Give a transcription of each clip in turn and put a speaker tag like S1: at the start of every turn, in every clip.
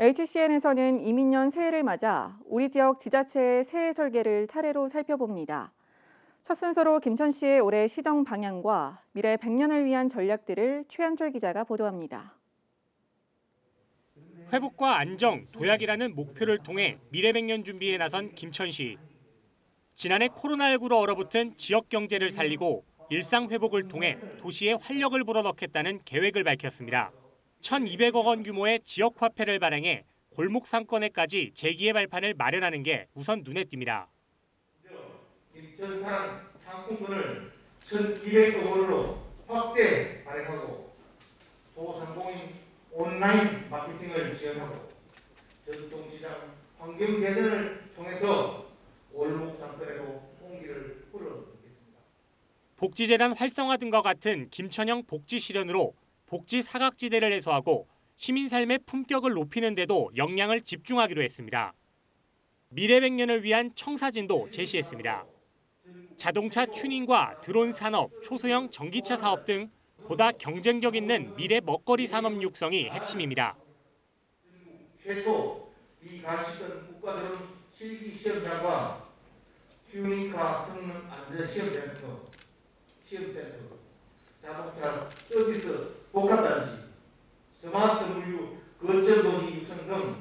S1: HCN에서는 이민년 새해를 맞아 우리 지역 지자체의 새해 설계를 차례로 살펴봅니다. 첫 순서로 김천 시의 올해 시정 방향과 미래 100년을 위한 전략들을 최한철 기자가 보도합니다.
S2: 회복과 안정, 도약이라는 목표를 통해 미래 100년 준비에 나선 김천 시. 지난해 코로나19로 얼어붙은 지역 경제를 살리고 일상 회복을 통해 도시에 활력을 불어넣겠다는 계획을 밝혔습니다. 1,200억 원 규모의 지역 화폐를 발행해 골목 상권에까지 재기의 발판을 마련하는 게 우선 눈에 띕니다.
S3: 김천사랑 상품권을 1,200억 원으로 확대 발행하고 소상공인 온라인 마케팅을 지원하고 전통시장 환경 개선을 통해서 골목 상권에도 홍기를 불어넣겠습니다.
S2: 복지재단 활성화 등과 같은 김천형 복지 실현으로 복지 사각지대를 해소하고 시민 삶의 품격을 높이는 데도 역량을 집중하기로 했습니다. 미래 100년을 위한 청사진도 제시했습니다. 자동차 튜닝과 드론 산업, 초소형 전기차 사업 등 보다 경쟁력 있는 미래 먹거리 산업 육성이 핵심입니다.
S3: 최초 이 가시던 국가드론 실기 시험장과 튜닝카 성능 안전 시험센터, 시험센터, 자동차 서비스 복합단지, 스마트 물류 거점 도시 육성 등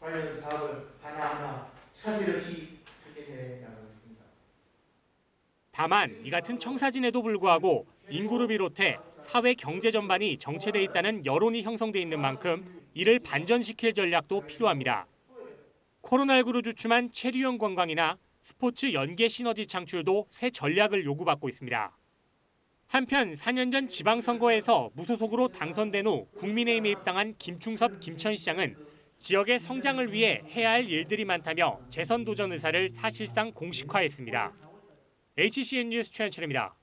S3: 관련 사업을 하나하나 차질 없이 추진해 나가겠습니다.
S2: 다만 이 같은 청사진에도 불구하고 인구를 비롯해 사회 경제 전반이 정체돼 있다는 여론이 형성돼 있는 만큼 이를 반전시킬 전략도 필요합니다. 코로나19로 주춤한 체류형 관광이나 스포츠 연계 시너지 창출도 새 전략을 요구받고 있습니다. 한편 4년 전 지방선거에서 무소속으로 당선된 후 국민의힘에 입당한 김충섭 김천시장은 지역의 성장을 위해 해야 할 일들이 많다며 재선 도전 의사를 사실상 공식화했습니다. HCN 뉴스 최현철입니다.